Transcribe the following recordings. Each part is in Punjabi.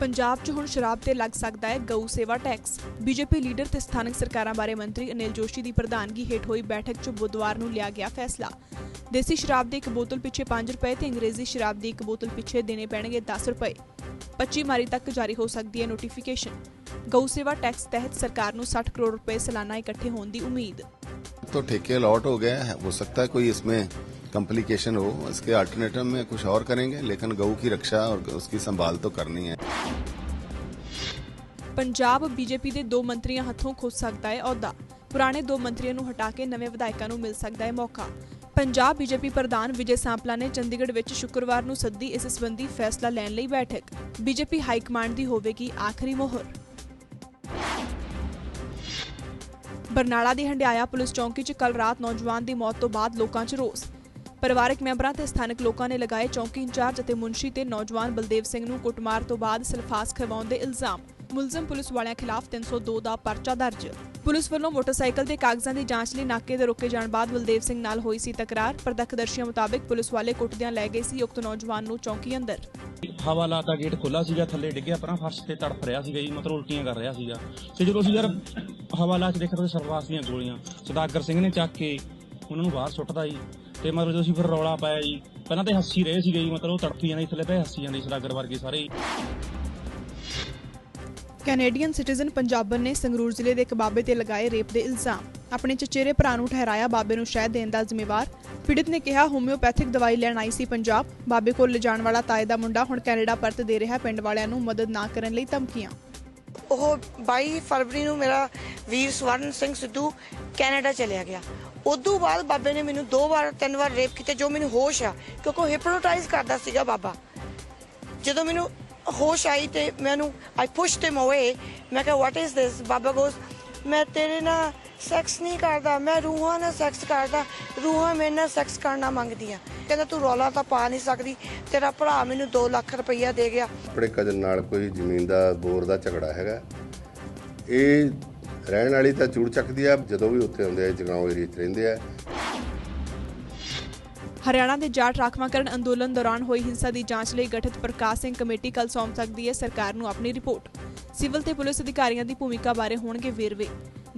ਪੰਜਾਬ 'ਚ ਹੁਣ ਸ਼ਰਾਬ ਤੇ ਲੱਗ ਸਕਦਾ ਹੈ ਗਊ ਸੇਵਾ ਟੈਕਸ ਬੀਜੇਪੀ ਲੀਡਰ ਤੇ ਸਥਾਨਕ ਸਰਕਾਰਾਂ ਬਾਰੇ ਮੰਤਰੀ ਅਨਿਲ ਜੋਸ਼ੀ ਦੀ ਪ੍ਰਧਾਨਗੀ ਹੇਠ ਹੋਈ ਬੈਠਕ 'ਚ ਬੁੱਧਵਾਰ ਨੂੰ ਲਿਆ ਗਿਆ ਫੈਸਲਾ ਦੇਸੀ ਸ਼ਰਾਬ ਦੀ ਇੱਕ ਬੋਤਲ ਪਿੱਛੇ 5 ਰੁਪਏ ਤੇ ਅੰਗਰੇਜ਼ੀ ਸ਼ਰਾਬ ਦੀ ਇੱਕ ਬੋਤਲ ਪਿੱਛੇ ਦੇਣੇ ਪੈਣਗੇ 10 ਰੁਪਏ 25 ਮਾਰੀ ਤੱਕ ਜਾਰੀ ਹੋ ਸਕਦੀ ਹੈ ਨੋਟੀਫਿਕੇਸ਼ਨ ਗਊ ਸੇਵਾ ਟੈਕਸ ਤਹਿਤ ਸਰਕਾਰ ਨੂੰ 60 ਕਰੋੜ ਰੁਪਏ ਸਾਲਾਨਾ ਇਕੱਠੇ ਹੋਣ ਦੀ ਉਮੀਦ तो ठेके अलॉट हो गया है हो सकता है कोई इसमें कॉम्प्लिकेशन हो इसके अल्टरनेटिव में कुछ और करेंगे लेकिन गऊ की रक्षा और उसकी संभाल तो करनी है ਪੰਜਾਬ ਬੀਜੇਪੀ ਦੇ ਦੋ ਮੰਤਰੀਆਂ ਹੱਥੋਂ ਖੁੱਸ ਸਕਦਾ ਹੈ ਅਹੁਦਾ ਪੁਰਾਣੇ ਦੋ ਮੰਤਰੀਆਂ ਨੂੰ ਹਟਾ ਕੇ ਨਵੇਂ ਵਿਧਾਇਕਾਂ ਨੂੰ ਮਿਲ ਸਕਦਾ ਹੈ ਮੌਕਾ ਪੰਜਾਬ ਬੀਜੇਪੀ ਪ੍ਰਧਾਨ ਵਿਜੇ ਸਾਂਪਲਾ ਨੇ ਚੰਡੀਗੜ੍ਹ ਵਿੱਚ ਸ਼ੁੱਕਰਵਾਰ ਨੂੰ ਸੱਦੀ ਇਸ ਸੰਬੰਧੀ ਫੈਸਲਾ ਲੈਣ ਲਈ ਬੈਠਕ ਬੀਜੇਪੀ ਹਾਈ ਕਮਾਂਡ ਦੀ ਹੋਵੇਗੀ ਆਖਰੀ ਮੋਹਰ ਬਰਨਾਲਾ ਦੀ ਹੰਡਿਆਇਆ ਪੁਲਿਸ ਚੌਂਕੀ 'ਚ ਕੱਲ ਰਾਤ ਨੌਜਵਾਨ ਦੀ ਮੌਤ ਤੋਂ ਬਾਅਦ ਲੋਕਾਂ 'ਚ ਰੋਸ ਪਰਿਵਾਰਕ ਮੈਂਬਰਾਂ ਤੇ ਸਥਾਨਕ ਲੋਕਾਂ ਨੇ ਲਗਾਏ ਚੌਂਕੀ ਇੰਚਾਰਜ ਅਤੇ ਮੁਨਸ਼ੀ ਤੇ ਨੌਜਵਾਨ ਬਲਦੇਵ ਸਿੰਘ ਨੂੰ ਕੁੱਟਮਾਰ ਤੋਂ ਬਾਅਦ ਸਲਫਾਸ ਖਵਾਉਣ ਦੇ ਇਲਜ਼ਾਮ। ਮੁਲਜ਼ਮ ਪੁਲਿਸ ਵਾਲਿਆਂ ਖਿਲਾਫ 302 ਦਾ ਪਰਚਾ ਦਰਜ। ਪੁਲਿਸ ਵੱਲੋਂ ਮੋਟਰਸਾਈਕਲ ਦੇ ਕਾਗਜ਼ਾਂ ਦੀ ਜਾਂਚ ਲਈ ਨਾਕੇ ਤੇ ਰੋਕੇ ਜਾਣ ਬਾਅਦ ਬਲਦੇਵ ਸਿੰਘ ਨਾਲ ਹੋਈ ਸੀ ਤਕਰਾਰ। ਪ੍ਰਤੱਖਦਰਸ਼ੀਆਂ ਮੁਤਾਬਕ ਪੁਲਿਸ ਵਾਲੇ ਕੁੱਟਦਿਆਂ ਲੈ ਗਏ ਸੀ ਉਕਤ ਨੌਜਵਾਨ ਨੂੰ ਚੌਂਕੀ ਅੰਦਰ। ਹਵਾਲਾ ਦਾ ਗੇਟ ਖੁੱਲਾ ਸੀਗਾ, ਥੱਲੇ ਡਿੱਗਿਆ ਪਰਾਂ, ਫਰਸ਼ ਤੇ ਤੜਫ ਰਿਹਾ ਸੀਗਾ ਜੀ, ਮਤਲਬ ਉਲਟੀਆਂ ਕਰ ਰਿਹਾ ਸੀਗਾ। ਤੇ ਜਦੋਂ ਅਸੀਂ ਯਾਰ ਹਵਾਲਾ 'ਚ ਦੇਖਿਆ ਤਾਂ ਸਰਵਾਸ ਦੀਆਂ ਗੋਲੀਆਂ। ਸਦਾਗਰ ਸਿੰਘ ਨੇ ਚੱਕ ਕੇ ਉਹਨਾਂ ਨੂੰ ਬਾਹਰ ਸੁੱਟਦਾ ਜੀ। ਤੇ ਮਤਲਬ ਜਦੋਂ ਅਸੀਂ ਫਿਰ ਰੌਲਾ ਪਾਇਆ ਜੀ, ਪਹਿਲਾਂ ਤੇ ਹੱਸੀ ਰਹੇ ਸੀਗੇ ਜੀ, ਮਤਲਬ ਉਹ ਤੜਫੀ ਜਾਂਦੇ ਥੱਲੇ ਪਏ ਹੱਸੀ ਜਾਂਦੇ ਸੀ ਵਰਗੇ ਸਾਰੇ। ਹੀ। ਕੈਨੇਡੀਅਨ ਸਿਟੀਜ਼ਨ ਪੰਜਾਬਨ ਨੇ ਸੰਗਰੂਰ ਜ਼ਿਲ੍ਹੇ ਦੇ ਇੱਕ ਬਾਬੇ ਤੇ ਲਗਾਏ ਰੇਪ ਦੇ ਇਲਜ਼ਾਮ। ਆਪਣੇ ਚਚੇਰੇ ਭਰਾ ਨੂੰ ਠਹਿਰਾਇਆ ਬਾਬੇ ਨੂੰ ਸ਼ਹਿਦ ਦੇਣ ਦਾ ਜ਼ਿੰਮੇਵਾਰ। ਪੀੜਤ ਨੇ ਕਿਹਾ ਹੋਮਿਓਪੈਥਿਕ ਦਵਾਈ ਲੈਣ ਆਈ ਸੀ ਪੰਜਾਬ। ਬਾਬੇ ਕੋਲ ਲਿਜਾਣ ਵਾਲਾ ਤਾਏ ਦਾ ਮੁੰਡਾ ਹੁਣ ਕੈਨੇਡਾ ਪਰਤ ਦੇ ਰਿਹਾ, ਪਿੰਡ ਵਾਲਿਆਂ ਨੂੰ ਮਦਦ ਨਾ ਕਰਨ ਲਈ ਧਮਕੀਆਂ। ਉਹ 22 ਫਰਵਰੀ ਨੂੰ ਮੇਰਾ ਵੀਰ ਸਵਰਨ ਸਿੰਘ ਸਿੱਧੂ ਕੈਨੇਡਾ ਚਲਿਆ ਗਿਆ। ਉਦੋਂ ਬਾਅਦ ਬਾਬੇ ਨੇ ਮੈਨੂੰ ਦੋ ਵਾਰ, ਤਿੰਨ ਵਾਰ ਰੇਪ ਕੀਤੇ, ਜੋ ਮੈਨੂੰ ਹੋਸ਼ ਆ, ਕਿਉਂਕਿ ਉਹ ਹਿਪਨੋਟਾਈਜ਼ ਕਰਦਾ ਸੀਗਾ ਬਾਬਾ। ਜਦੋਂ ਮੈਨੂੰ ਹੋਸ਼ ਆਈ ਤੇ ਮੈਨੂੰ ਆਈ ਪੁਸ਼ਡ ਹਿਮ ਅਵੇ ਮੈਂ ਕਿਹਾ what is this Baba goes ਮੈਂ ਤੇਰੇ ਨਾਲ ਸੈਕਸ ਨਹੀਂ ਕਰਦਾ ਮੈਂ ਰੂਹਾਂ ਨਾਲ ਸੈਕਸ ਕਰਦਾ ਰੂਹਾਂ ਮੇਰੇ ਨਾਲ ਸੈਕਸ ਕਰਨਾ ਮੰਗਦੀਆਂ ਕਹਿੰਦਾ ਤੂੰ ਰੌਲਾ ਤਾਂ ਪਾ ਨਹੀਂ ਸਕਦੀ ਤੇਰਾ ਭਰਾ ਮੈਨੂੰ 2 ਲੱਖ ਰੁਪਈਆ ਦੇ ਗਿਆ। ਆਪਣੇ ਕਜ਼ਨ ਨਾਲ ਕੋਈ ਜ਼ਮੀਨ ਦਾ ਬੋਰ ਦਾ ਝਗੜਾ ਹੈਗਾ। ਇਹ ਰਹਿਣ ਵਾਲੀ ਤਾਂ ਚੂੜ ਚੱਕਦੀ ਆ ਜਦੋਂ ਵੀ ਉੱਥੇ ਆਉਂਦੇ ਆ ਜਗਰਾਉਂ ਏਰੀਆ 'ਚ ਰਹਿੰਦੇ ਆ। ਹਰਿਆਣਾ ਦੇ ਜਾਟ ਰਾਖਵਾਂਕਰਨ ਅੰਦੋਲਨ ਦੌਰਾਨ ਹੋਈ ਹਿੰਸਾ ਦੀ ਜਾਂਚ ਲਈ ਗਠਿਤ ਪ੍ਰਕਾਸ਼ ਸਿੰਘ ਕਮੇਟੀ ਕੱਲ ਸੌਂਪ ਸਕਦੀ ਹੈ ਸਰਕਾਰ ਨੂੰ ਆਪਣੀ ਰਿਪੋਰਟ। ਸਿਵਲ ਤੇ ਪੁਲਿਸ ਅਧਿਕਾਰੀਆਂ ਦੀ ਭੂਮਿਕਾ ਬਾਰੇ ਹੋਣਗੇ ਵੇਰਵੇ।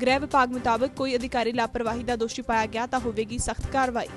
ਗ੍ਰਹਿ ਵਿਭਾਗ ਮੁਤਾਬਕ ਕੋਈ ਅਧਿਕਾਰੀ ਲਾਪਰਵਾਹੀ ਦਾ ਦੋਸ਼ੀ ਪਾਇਆ ਗਿਆ ਤਾਂ ਹੋਵੇਗੀ ਸਖਤ ਕਾਰਵਾਈ।